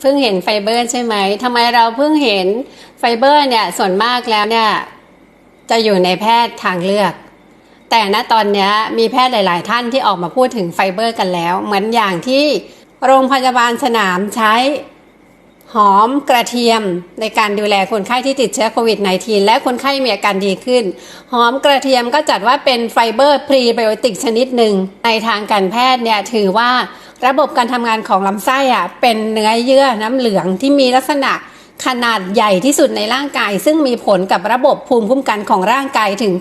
เพิ่งเห็นไฟเบอร์ใช่ไหมทำไมเราเพิ่งเห็นไฟเบอร์เนี่ยส่วนมากแล้วเนี่ยจะอยู่ในแพทย์ทางเลือก แต่ณตอนนี้มีแพทย์หลาย ๆ ท่านที่ออกมาพูดถึงไฟเบอร์กันแล้ว เหมือนอย่างที่โรงพยาบาลสนามใช้หอมกระเทียมในการดูแลคนไข้ที่ติดเชื้อโควิด -19 และคนไข้มีอาการดีขึ้น หอมกระเทียมก็จัดว่าเป็นไฟเบอร์พรีไบโอติกชนิดหนึ่ง ในทางการแพทย์เนี่ยถือว่า ระบบการทำงานของลำไส้อะเป็นเนื้อเยื่อน้ำเหลืองที่มีลักษณะขนาดใหญ่ที่สุดในร่างกาย ซึ่งมีผลกับระบบภูมิคุ้มกันของร่างกายถึง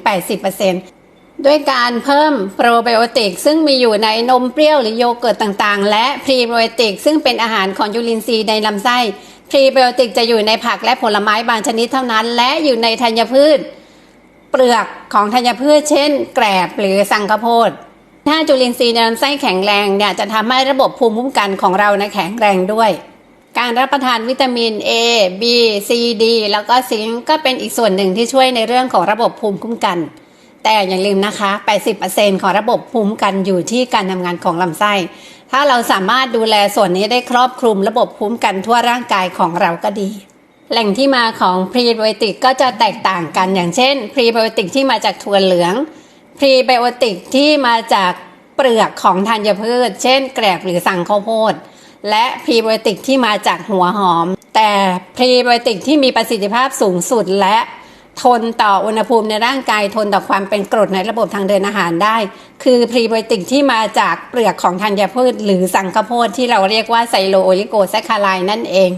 80%ด้วยการเพิ่มโปรไบโอติกซึ่งมีอยู่ในนมเปรี้ยวหรือโยเกิร์ตต่างๆ และพรีไบโอติกซึ่งเป็นอาหารของยูรินทรีย์ในลำไส้พรีไบโอติกจะอยู่ในผักและผลไม้บางชนิดเท่านั้น และอยู่ในธัญพืช เปลือกของธัญพืช เช่น แกลบหรือสังกะโพด ถ้าจุลินทรีย์ในลำไส้แข็งแรงเนี่ยจะทำให้ระบบภูมิคุ้มกันของเรานะแข็งแรงด้วย การรับประทานวิตามิน A B C D แล้วก็ซิงค์ก็เป็นอีกส่วนหนึ่งที่ช่วยในเรื่องของระบบภูมิคุ้มกัน แต่อย่าลืมนะคะ 80%ของระบบภูมิคุ้มกันอยู่ที่การทำงานของลำไส้ ถ้าเราสามารถดูแลส่วนนี้ได้ครอบคลุมระบบภูมิคุ้มกันทั่วร่างกายของเราก็ดีแหล่งที่มาของพรีไบโอติกก็จะแตกต่างกันอย่างเช่นพรีไบโอติกที่มาจากถั่วเหลืองพรีไบโอติกที่มาจาก เปลือกของธัญพืช เช่น แกลบหรือสังข้าวโพด และพรีไบโอติกที่มาจากหัวหอม แต่พรีไบโอติกที่มีประสิทธิภาพสูงสุดและทนต่ออุณหภูมิในร่างกายทนต่อความเป็นกรดในระบบทางเดินอาหารได้ คือพรีไบโอติกที่มาจากเปลือกของธัญพืช หรือสังข้าวโพดที่เราเรียกว่าไซโลโอลิโกแซคคารายนั่นเอง